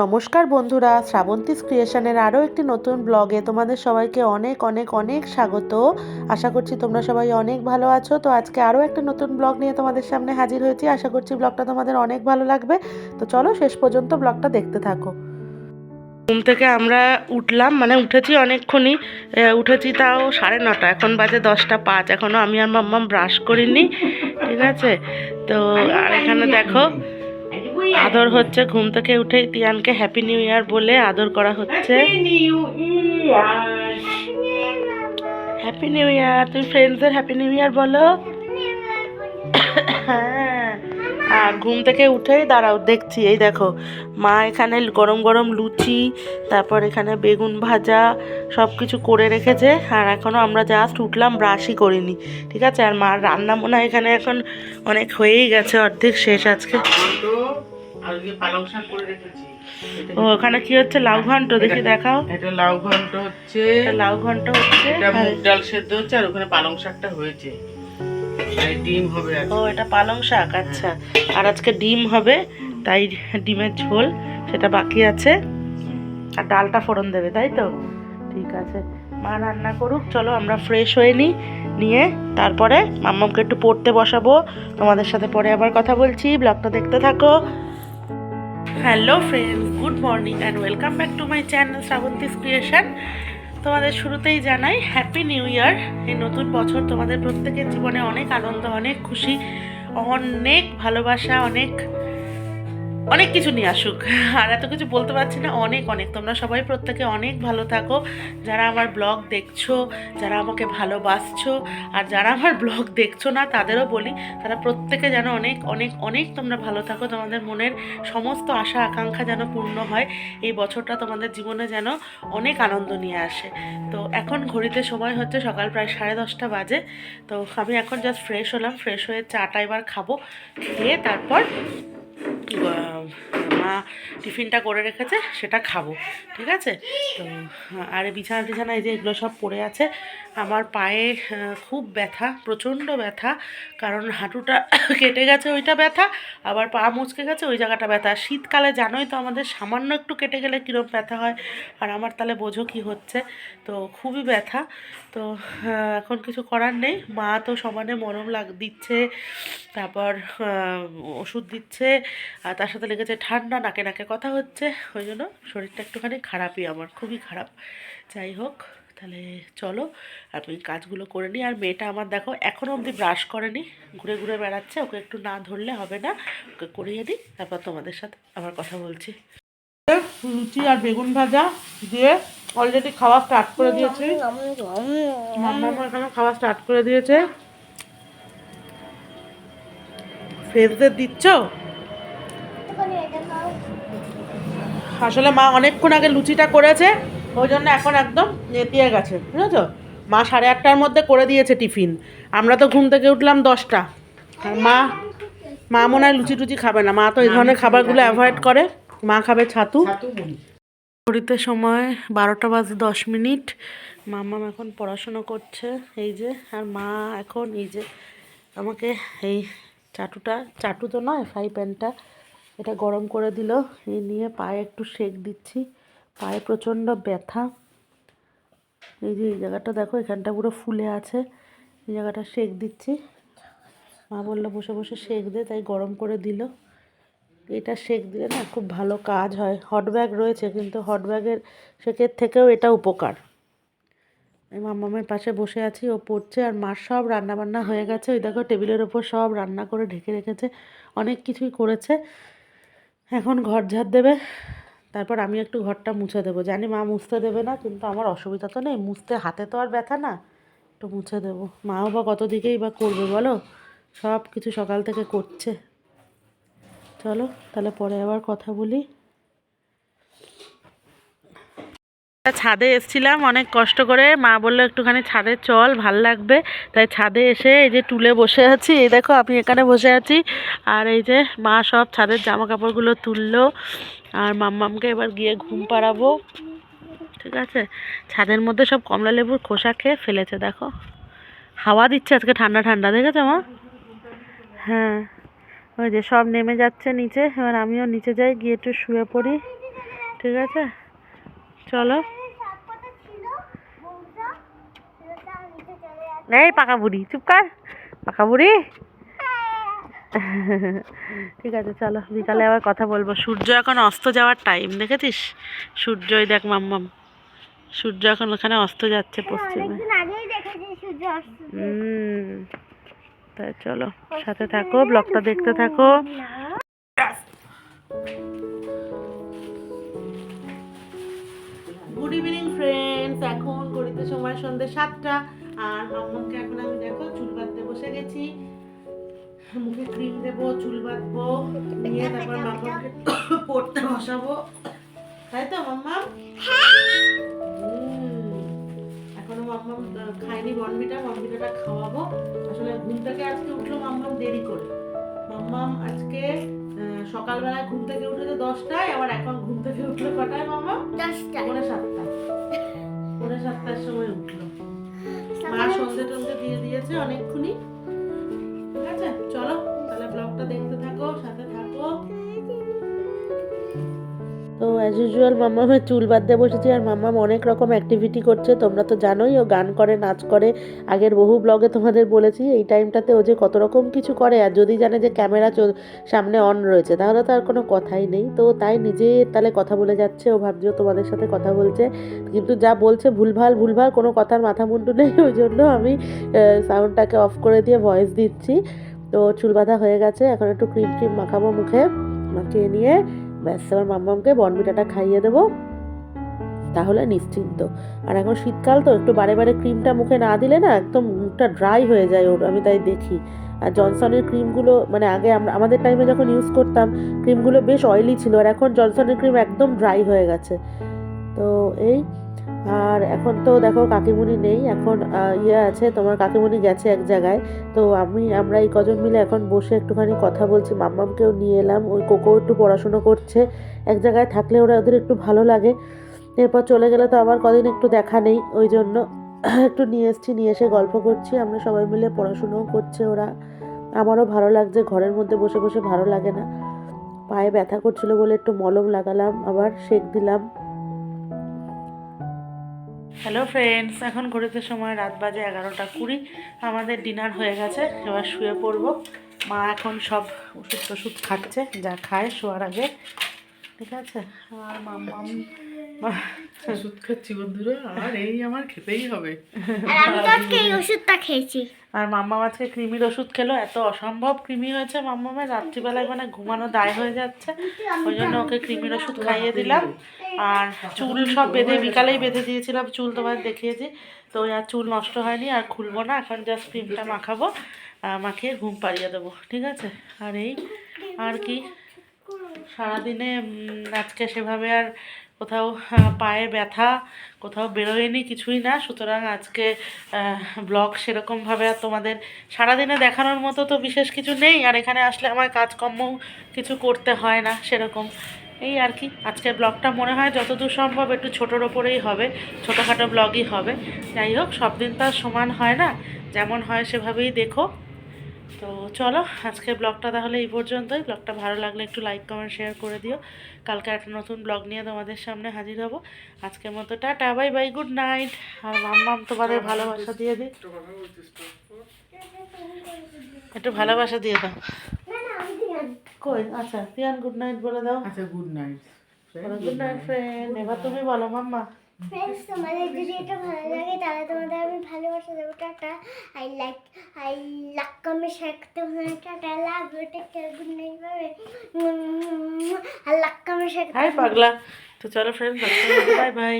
নমস্কার বন্ধুরা শ্রাবন্তী ক্রিয়েশনের আরও একটি নতুন ব্লগে তোমাদের সবাইকে অনেক অনেক অনেক স্বাগত। আশা করছি তোমরা সবাই অনেক ভালো আছো। তো আজকে আরও একটা নতুন ব্লগ নিয়ে তোমাদের সামনে হাজির হয়েছি। আশা করছি ব্লগটা তোমাদের অনেক ভালো লাগবে। তো চলো শেষ পর্যন্ত ব্লগটা দেখতে থাকো। ঘুম থেকে আমরা উঠলাম মানে উঠেছি অনেকক্ষণই। উঠেছি তাও সাড়ে নটা, এখন বাজে দশটা পাঁচ। এখনও আমি আর মাম্মাম ব্রাশ করিনি, ঠিক আছে? তো আর এখানে দেখো আদর হচ্ছে ঘুম থেকে উঠেই তিয়ানকে হ্যাপি নিউ ইয়ার বলে আদর করা হচ্ছে। হ্যাপি নিউ ইয়ার তুমি ফ্রেন্ডসদের হ্যাপি নিউ ইয়ার বলো। হ্যাঁ। আর ঘুম থেকে উঠেই দাঁড়াও দেখছি এই দেখো মা এখানে গরম গরম লুচি তারপর এখানে বেগুন ভাজা সব কিছু করে রেখেছে। আর এখনও আমরা জাস্ট উঠলাম ব্রাশই করিনি ঠিক আছে? আর মার রান্না মনে হয় এখানে এখন অনেক হয়েই গেছে অর্ধেক শেষ আজকে। ও ওখানে কি হচ্ছে? লাউ ঘন্ট দেখি দেখাও। এটা লাউ ঘন্ট হচ্ছে। লাউ ঘন্ট হচ্ছে। এটা মুগ ডাল সেদ্ধ হচ্ছে আর ওখানে পালং শাকটা হয়েছে। এই ডিম হবে ও এটা পালং শাক আচ্ছা। আর আজকে ডিম হবে তাই ডিমের ঝোল সেটা বাকি আছে। আর ডালটা ফোড়ন দেবে তাই তো? ঠিক আছে। মা রান্না করুক চলো আমরা ফ্রেশ হয়ে নিই নিয়ে তারপরে মাম্মাকে একটু পড়তে বসাবো। তোমাদের সাথে পরে আবার কথা বলছি ব্লগটা দেখতে থাকো। Hello friends good morning and welcome back to my channel Srabanti's creation তোমাদের শুরুতেই জানাই হ্যাপি নিউ ইয়ার এই নতুন বছর তোমাদের প্রত্যেকের জীবনে অনেক আনন্দ, অনেক খুশি, অনেক ভালোবাসা, অনেক অনেক কিছু নিয়ে আসুক। আর এত কিছু বলতে পারছি না, অনেক অনেক। তোমরা সবাই প্রত্যেকে অনেক ভালো থাকো। যারা আমার ব্লগ দেখছ, যারা আমাকে ভালোবাসছো, আর যারা আমার ব্লগ দেখছ না, তাদেরও বলি, তারা প্রত্যেকে যেন অনেক অনেক অনেক তোমরা ভালো থাকো। তোমাদের মনের সমস্ত আশা, আকাঙ্ক্ষা যেন পূর্ণ হয়। এই বছরটা তোমাদের জীবনে যেন অনেক আনন্দ নিয়ে আসে। তো এখন ঘড়িতে সময় হচ্ছে সকাল প্রায় সাড়ে দশটা বাজে। তো আমি এখন জাস্ট ফ্রেশ হলাম ফ্রেশ হয়ে চাটা এবার খাব, খেয়ে তারপর মা টিফিনটা করে রেখেছে, সেটা খাব, ঠিক আছে? তো, আর বিছানা টিছানা এই যে এগুলো সব পড়ে আছে, আমার পায়ে খুব ব্যথা, প্রচণ্ড ব্যথা, কারণ হাঁটুটা কেটে গেছে ওইটা ব্যথা, আবার পা মুচকে গেছে, ওই জায়গাটা ব্যথা। শীতকালে জানোই তো আমাদের সামান্য একটু কেটে গেলে কীরকম ব্যথা হয়, আর আমার তাহলে বোঝো কী হচ্ছে, তো খুবই ব্যথা। তো এখন কিছু করার নেই, মা তো সমানে মরম লাগ, দিচ্ছে, তারপর ওষুধ দিচ্ছে আর তার সাথে লেগেছে ঠান্ডা নাকে নাকে কথা হচ্ছে, ওই জন্য শরীরটা একটুখানি খারাপই আমার, খুবই খারাপ। যাই হোক, তাহলে চলো আমি কাজগুলো করে নিই। আর মেয়েটা আমার দেখো এখনও অবধি ব্রাশ করেনি, ঘুরে ঘুরে বেড়াচ্ছে, ওকে একটু না ধরলে হবে না, ওকে করিয়ে দিই, তারপর তোমাদের সাথে আবার কথা বলছি। লুচি আর বেগুন ভাজা দিয়ে অলরেডি খাওয়া স্টার্ট করে দিয়েছে। খাওয়া স্টার্ট করে দিয়েছে। ফ্রেন্ডসদের দিচ্ছ? আসলে মা অনেকক্ষণ আগে লুচিটা করেছে ওই জন্য এখন একদম নেতিয়ে গেছে বুঝেছ? মা সাড়ে আটটার মধ্যে করে দিয়েছে টিফিন। আমরা তো ঘুম থেকে উঠলাম দশটা। মা মা মনে হয় লুচি টুচি খাবে না। মা তো এই ধরনের খাবারগুলো অ্যাভয়েড করে। মা খাবে ছাতু। ঘড়িতে সময় বারোটা বাজে দশ মিনিট। মাম্মাম এখন পড়াশোনা করছে এই যে আর মা এখন এই যে আমাকে এই চাটুটা চাটু তো নয় ফ্রাই প্যানটা এটা গরম করে দিল। এই নিয়ে পায়ে একটু সেক দিচ্ছি। পায়ে প্রচণ্ড ব্যথা। এই যে এই জায়গাটা দেখো, এখানটা পুরো ফুলে আছে। এই জায়গাটা সেক দিচ্ছি। মা বলল, বসে বসে সেক দে। তাই গরম করে দিল। এটা সেক দিলে না খুব ভালো কাজ হয়। হট ব্যাগ রয়েছে, কিন্তু হট ব্যাগের সেকের থেকেও এটা উপকার। আমি মামামের পাশে বসে আছি, ও পড়ছে আর মার সব রান্না বান্না হয়ে গেছে। ওই দেখো, টেবিলের ওপর সব রান্না করে ঢেকে রেখেছে। অনেক কিছুই করেছে। এখন ঘর ঝাড় দেবে, তারপর আমি একটু ঘরটা মুছে দেবো। জানি মা মুছতে দেবে না, কিন্তু আমার অসুবিধা তো নেই, মুছতে হাতে তো আর ব্যথা না, একটু মুছে দেবো। মাও বা কত দিকেই বা করবে বলো? সব কিছু সকাল থেকে করছে। চলো, তাহলে পরে আবার কথা বলি। ছাদে এসছিলাম, অনেক কষ্ট করে। মা বলল, একটুখানি ছাদে চল, ভালো লাগবে। তাই ছাদে এসে এই যে টুলে বসে আছি। এই দেখো, আমি এখানে বসে আছি। আর এই যে মা সব ছাদের জামা কাপড়গুলো তুললো। আর মাম্মামকে এবার গিয়ে ঘুম পাড়াবো। ঠিক আছে? ছাদের মধ্যে সব কমলা লেবুর খোসা খেয়ে ফেলেছে, দেখো। হাওয়া দিচ্ছে আজকে ঠান্ডা ঠান্ডা, দেখেছ মা? হ্যাঁ। ওই যে সব নেমে যাচ্ছে নিচে। এবার আমিও নিচে যাই, গিয়ে একটু শুয়ে পড়ি। ঠিক আছে? চলো। এই পাকা বুড়ি চুপ কর। পাকা বুড়ি। ঠিক আছে চলো বিকালে আবার কথা বলব। সূর্য এখন অস্ত যাওয়ার টাইম দেখেছিস? সূর্যই দেখ মাম্মাম। সূর্য এখন ওখানে অস্ত যাচ্ছে পশ্চিমে। অস্ত হুম তাই চলো সাথে থাকো ব্লগটা দেখতে থাকো। গুড ইভিনিং ফ্রেন্ডস এখন ঘড়িতে সময় সন্ধ্যে সাতটা। আর মাম্মাকে এখন আমি দেখো চুল বাঁধতে বসে গেছি। মুখে ক্রিম দেবো চুল বাঁধবো নিয়ে তারপর মাম্মাকে পড়তে বসাবো। তাই তো মাম্মা? এখনও মাম্মাম আহ, খায়নি বনবিটা বনবিটাটা খাওয়াবো। আসলে ঘুম থেকে আজকে উঠল মাম্মাম দেরি করে। মাম্মাম আজকে সকালবেলায় ঘুম থেকে উঠেছে দশটায় আবার এখন ঘুম থেকে উঠল কটায় মাম্মা দশটা পৌনে সাতটা পৌনে সাতটার সময় উঠল। মা সন্ধে টন্ধে দিয়ে দিয়েছে অনেকক্ষুনি অ্যাজ ইউজুয়াল মাম্মামের চুল বাঁধতে বসেছি আর মাম্মাম অনেক রকম অ্যাক্টিভিটি করছে। তোমরা তো জানোই ও গান করে, নাচ করে। আগের বহু ব্লগে তোমাদের বলেছি, এই টাইমটাতে ও যে কত রকম কিছু করে আর যদি জানে যে ক্যামেরা সামনে অন রয়েছে, তাহলে তো আর কোনো কথাই নেই। তো তাই নিজে তাহলে কথা বলে যাচ্ছে, ও ভাবছে তোমাদের সাথে কথা বলছে। কিন্তু যা বলছে ভুলভাল ভুলভাল, কোনো কথার মাথা মুন্ডু নেই, ওই জন্য আমি সাউন্ডটাকে অফ করে দিয়ে ভয়েস দিচ্ছি। তো চুল বাঁধা হয়ে গেছে, এখন একটু ক্রিম ক্রিম মাখাবো মুখে, মাখিয়ে নিয়ে ব্যাস আমার মাম্মামকে বনবিটাটা খাইয়ে দেবো। তাহলে নিশ্চিন্ত। আর এখন শীতকাল তো, একটু বারে বারে ক্রিমটা মুখে না দিলে না একদম মুখটা ড্রাই হয়ে যায় ওর, আমি তাই দেখি। আর জনসনের ক্রিমগুলো মানে আগে আমরা, আমাদের টাইমে যখন ইউজ করতাম, ক্রিমগুলো বেশ অয়েলি ছিল, আর এখন জনসনের ক্রিম একদম ড্রাই হয়ে গেছে। তো এই আর এখন তো দেখো কাকিমুনি নেই, এখন ইয়ে আছে, তোমার কাকিমুনি গেছে এক জায়গায়। তো আমি, আমরা এই কজন মিলে এখন বসে একটুখানি কথা বলছি, মাম্মামকেও নিয়ে এলাম, ওই কোকো একটু পড়াশুনো করছে, এক জায়গায় থাকলে ওরা ওদের একটু ভালো লাগে। এরপর চলে গেলে তো আবার কদিন একটু দেখা নেই, ওই জন্য একটু নিয়ে এসছি, নিয়ে এসে গল্প করছি, আমরা সবাই মিলে পড়াশুনোও করছে ওরা। আমারও ভালো লাগছে, ঘরের মধ্যে বসে বসে ভালো লাগে না। পায়ে ব্যথা করছিল বলে একটু মলম লাগালাম, আবার সেক দিলাম। হ্যালো ফ্রেন্ডস এখন ঘড়িতে সময় রাত বাজে এগারোটা কুড়ি। আমাদের ডিনার হয়ে গেছে। এবার শুয়ে পড়ব। মা এখন সব ওষুধ টষুধ খাচ্ছে। যা খায় শোয়ার আগে। ঠিক আছে? আর মাম্মাম ওষুধ খাচ্ছি বন্ধুরা আর এই আমার খেতেই হবে। আর আমি তো আজকে এই ওষুধটা খেয়েছি। আর মাম্মাম আজকে কৃমির ওষুধ খেলো এত অসম্ভব কৃমি হয়েছে মাম্মামের রাত্রিবেলায় মানে ঘুমানো দায় হয়ে যাচ্ছে ওই জন্য ওকে কৃমির ওষুধ খাইয়ে দিলাম। আর চুল সব বেঁধে বিকালেই বেঁধে দিয়েছিলাম চুল তোমার দেখিয়েছি। তো ওই আর চুল নষ্ট হয়নি আর খুলবো না এখন জাস্ট ক্রিমটা মাখাবো মাখিয়ে ঘুম পাড়িয়ে দেবো ঠিক আছে? আর এই আর কি? সারাদিনে আজকে সেভাবে আর কোথাও পায়ে ব্যথা, কোথাও বেরোয়নি, কিছুই না। সুতরাং আজকে ব্লগ সেরকমভাবে আর তোমাদের সারাদিনে দেখানোর মতো তো বিশেষ কিছু নেই। আর এখানে আসলে আমার কাজকর্ম কিছু করতে হয় না সেরকম। এই আর কি। আজকের ব্লগটা মনে হয় যতদূর সম্ভব একটু ছোটোর ওপরেই হবে, ছোটোখাটো ব্লগই হবে। যাই হোক, সব দিন তো সমান হয় না। যেমন হয় সেভাবেই দেখো। তো চলো আজকের ব্লগটা তাহলে এই পর্যন্তই। ব্লগটা ভালো লাগলে একটু লাইক কমেন্ট শেয়ার করে দিও। কালকে একটা নতুন ব্লগ নিয়ে তোমাদের সামনে হাজির হব। আজকের মতো tata bye bye good night আর মাম্মাম তোমাদের ভালোবাসা দিয়ে দিই। একটু ভালোবাসা দিয়ে দাও। কই? আচ্ছা তিয়ান গুড নাইট বলে দাও। আচ্ছা good night good night friend এবার তুমি বলো মাম্মা। ফ্রেন্ডস তোমাদের যদি এটা ভালো লাগে তাহলে তোমাদের আমি ভালোবাসা দেবো। টাটা। আই লাইক আই লাক কমে শেখতে হয় tata love take care good night bye আর লাক কমে শেখতে হাই পাগলা। তো চলো ফ্রেন্ড বাই বাই